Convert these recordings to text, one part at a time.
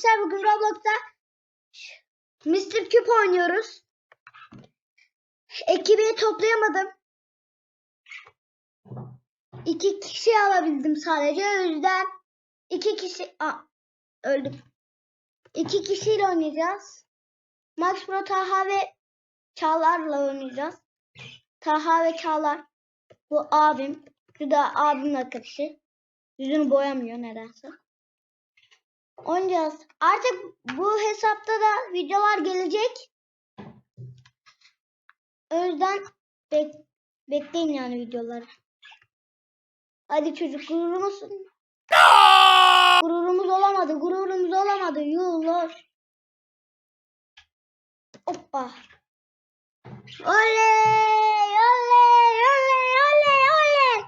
arkadaşlar bugün Roblox'ta Mr. Cube oynuyoruz. Ekibi toplayamadım. İki kişi alabildim sadece. O yüzden iki kişi... Aa, öldüm. İki kişiyle oynayacağız. Max Pro Taha ve Çağlar'la oynayacağız. Taha ve Çağlar. Bu abim. Şu da abimin arkadaşı. Yüzünü boyamıyor nedense. Oynayacağız. Artık bu hesapta da videolar gelecek. O yüzden bek bekleyin yani videoları. Hadi çocuk gururumuz gururumuz olamadı. Gururumuz olamadı. Yuhlar. Hoppa. Oley! Oley! Oley! Oley! Oley!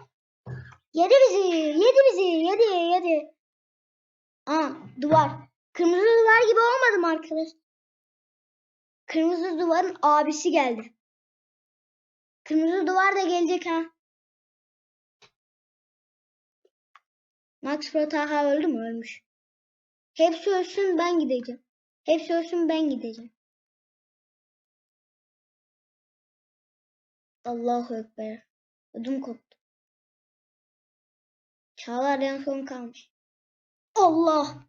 Yedi bizi! Yedi bizi! Yedi! Yedi! Aa, duvar. Kırmızı duvar gibi olmadı mı arkadaş? Kırmızı duvarın abisi geldi. Kırmızı duvar da gelecek ha. Max Pro Taha öldü mü? Ölmüş. Hepsi ölsün ben gideceğim. Hepsi ölsün ben gideceğim. Allahu Ekber. Ödüm koptu. Çağlar en son kalmış. Allah.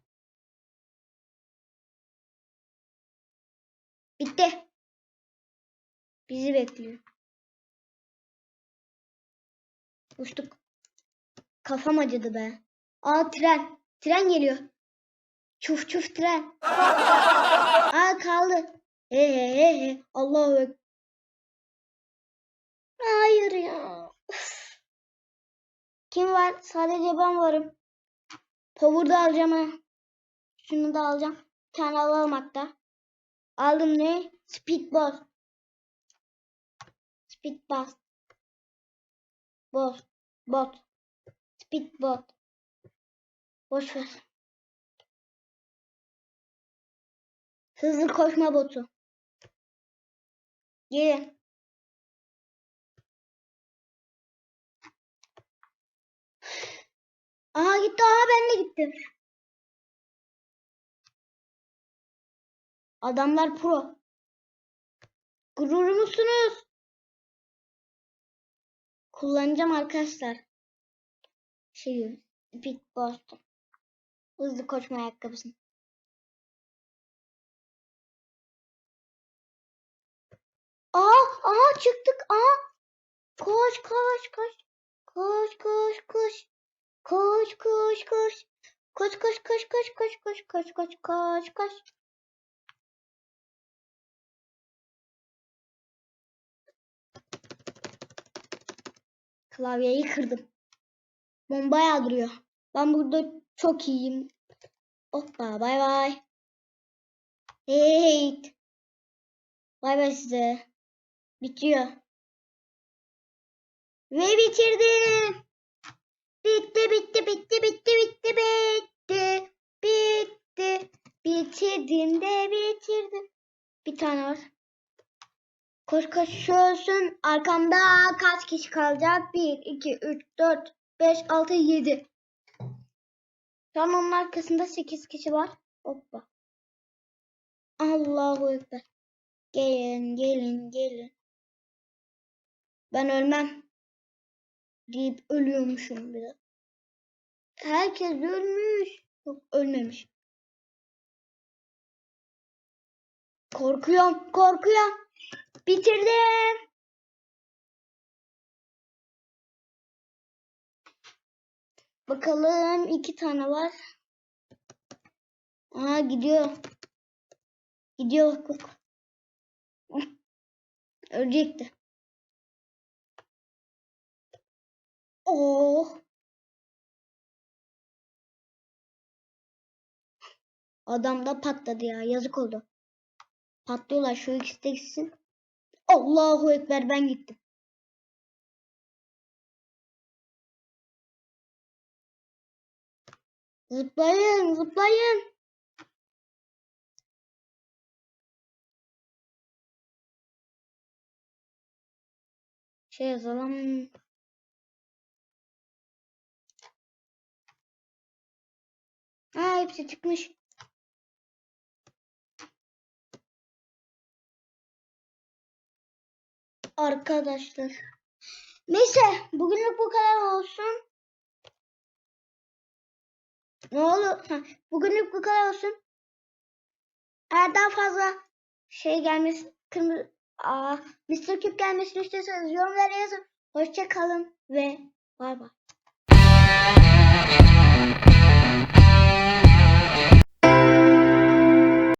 Bitti. Bizi bekliyor. Uçtuk. Kafam acıdı be. Aa tren. Tren geliyor. Çuf çuf tren. Aa kaldı. He he he he. Allahu Ekber. Hayır ya. Kim var? Sadece ben varım. Power da alacağım ha. Şunu da alacağım. Bir tane alalım hatta. Aldım ne? Speed boss. Speed. Bot. Speed bot. Boş ver. Hızlı koşma botu. Gelin. Aha gitti. Aha ben de gittim. Adamlar pro. Gurur musunuz? Kullanacağım arkadaşlar. Şey, Speed Boston. Hızlı koşma ayakkabısını. Aa, aha çıktık. Aa. Koş, koş, koş. Koş, koş, koş. Koş, koş, koş. Koş, koş, koş, koş, koş, koş, koş, koş, koş, koş. Klavyeyi kırdım. Bomba yağdırıyor. Ben burada çok iyiyim. Hoppa bay bay. Hey. Bay bay size. Bitiyor. Ve bitirdim. Bitti Bitirdim de bitirdim. Bir tane var. Koş koş şu ölsün. Arkamda kaç kişi kalacak? 1, 2, 3, 4, 5, 6, 7. Şu an onun arkasında 8 kişi var. Hoppa. Allahu Ekber. Gelin gelin gelin. Ben ölmem. Deyip ölüyormuşum bir de. Herkes ölmüş. Yok ölmemiş. Korkuyorum korkuyorum. Bitirdim. Bakalım iki tane var. Aa gidiyor. Gidiyor bak bak. Ölecekti. Oh. Adam da patladı ya. Yazık oldu. Patlıyorlar. Şu ikisi de gitsin. Allahu Ekber ben gittim. Zıplayın zıplayın. Şey yazalım. Ha hepsi çıkmış. Arkadaşlar. Neyse bugünlük bu kadar olsun. Ne olur? Bugünlük bu kadar olsun. Eğer daha fazla şey gelmesi, kırmızı, aa, Mr. Cube gelmesini istiyorsanız yorumlara yazın. Hoşça kalın ve bay bay.